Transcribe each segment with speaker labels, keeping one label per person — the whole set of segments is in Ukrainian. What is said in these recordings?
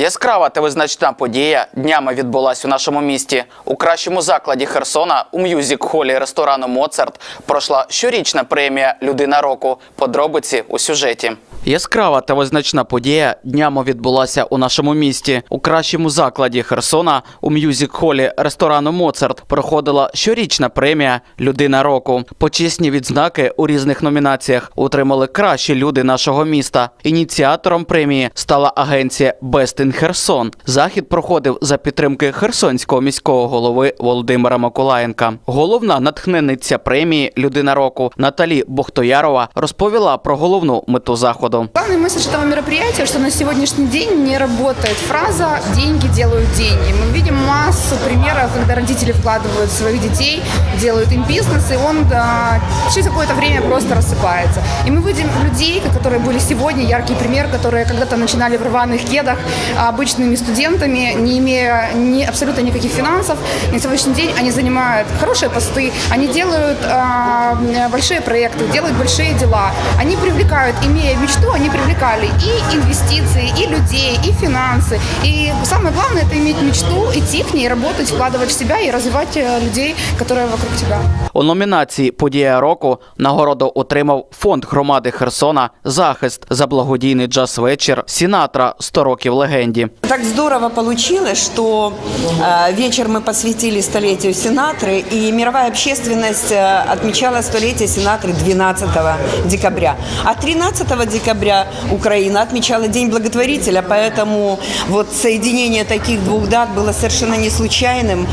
Speaker 1: Яскрава та визначна подія днями відбулась у нашому місті. У кращому закладі Херсона у м'юзік-холі ресторану Моцарт пройшла щорічна премія Людина року. Подробиці у сюжеті. Яскрава та визначна подія днями відбулася у нашому місті. У кращому закладі Херсона у м'юзік-холі ресторану Моцарт проходила щорічна премія Людина року. Почесні відзнаки у різних номінаціях отримали кращі люди нашого міста. Ініціатором премії стала агенція in Херсон. Захід проходив за підтримки херсонського міського голови Володимира Миколаєнка. Головна натхненниця премії Людина року Наталі Бохтоярова розповіла про головну мету заходу
Speaker 2: Главный месседж этого мероприятия, что на сегодняшний день не работает фраза «деньги делают деньги». Мы видим массу примеров, когда родители вкладывают своих детей, делают им бизнес, и он да, через какое-то время просто рассыпается. И мы видим людей, которые были сегодня, яркий пример, которые когда-то начинали в рваных кедах а, обычными студентами, не имея ни, абсолютно никаких финансов. И на сегодняшний день они занимают хорошие посты, они делают а, большие проекты, делают большие дела. Они привлекают, имея мечту, они привлекали и инвестиции, и людей, и финансы. И самое главное это иметь мечту, идти к ней, работать, вкладывать в себя и развивать э, людей, которые вокруг тебя.
Speaker 1: У номінації Подія року нагороду отримав фонд громади Херсона Захист за благодійний джаз вечір Сінатра 100 років легенді.
Speaker 3: Так здорово получилось, что э, вечер мы посвятили столетию Сенатры, и мировая общественность э, отмечала столетие Сенатры 12 декабря. А 13 декабря Украина отмечала День благотворителя, поэтому вот соединение таких двух дат было совершенно не случайным.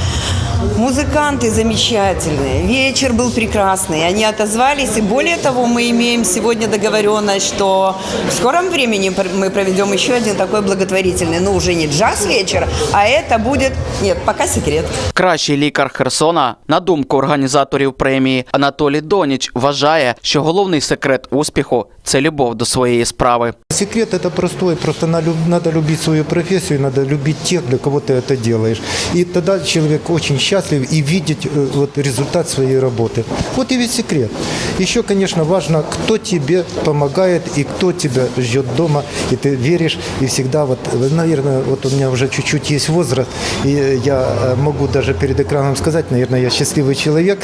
Speaker 3: Музыканты замечательные, вечер был прекрасный, они отозвались, и более того, мы имеем сегодня договоренность, что в скором времени пр- мы проведем еще один такой благотворительный, но уже не джаз-вечер, а это будет, нет, пока секрет.
Speaker 1: Кращий лікар Херсона, на думку організаторів премії Анатолій Доніч, вважає, що головний секрет успіху це любов до своєї справи.
Speaker 4: Секрет это простой, просто на- надо любить свою профессию, надо любить тех, для кого ты это делаешь. И тогда человек очень счастлив и видеть э, вот, результат своей работы. Вот и весь секрет. Еще, конечно, важно, кто тебе помогает и кто тебя ждет дома, и ты веришь, и всегда, вот, э, наверное, вот у меня уже чуть-чуть есть возраст, и я э, могу даже перед экраном сказать, наверное, я счастливый человек,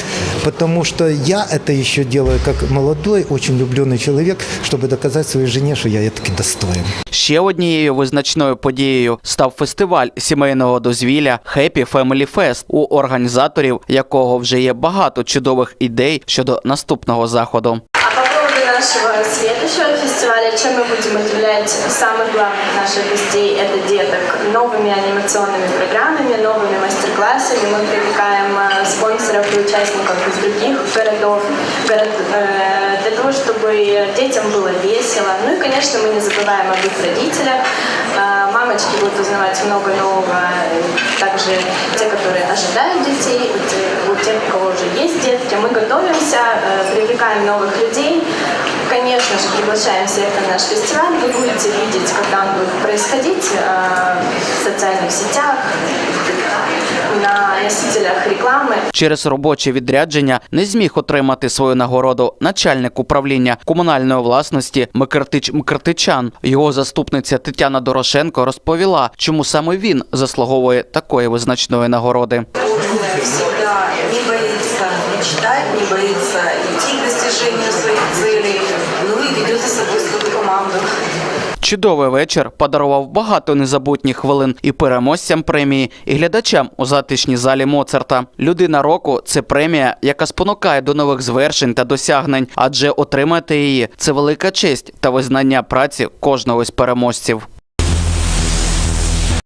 Speaker 4: потому что я это еще делаю как молодой, очень влюбленный человек, чтобы доказать своей жене, что я таки достоин.
Speaker 1: Ще однією визначною подією став фестиваль сімейного дозвілля Happy Family Fest, у організаторів якого вже є багато чудових ідей щодо наступного заходу.
Speaker 5: А по поводу нашего следующего фестиваля, чем мы будем удивлять самых главных наших гостей, это деток, новыми анимационными программами, новыми мастер-классами. Мы привлекаем э, спонсоров и участников из других городов город- э, для того, чтобы детям было весело. Ну и, конечно, мы не забываем об их родителях. Э, Мамочки будут узнавать много нового, также те, которые ожидают детей, у те- у тех, у кого уже есть детки. Мы готовимся, э, привлекаем новых людей. Конечно же, приглашаем всех на наш фестиваль. Вы будете видеть, когда он будет происходить э, в социальных сетях, на носителях рекламы.
Speaker 1: Через робоче відрядження не зміг отримати свою нагороду начальник управління комунальної власності Микртич Мкртичан. Його заступниця Тетяна Дорошенко розповіла, чому саме він заслуговує такої визначної нагороди.
Speaker 6: всегда не боится мечтать, не боится идти к достижению своих целей, ну и ведет за собой свою команду.
Speaker 1: Чудовий вечір подарував багато незабутніх хвилин і переможцям премії, і глядачам у затишній залі Моцарта. Людина року це премія, яка спонукає до нових звершень та досягнень, адже отримати її це велика честь та визнання праці кожного із переможців.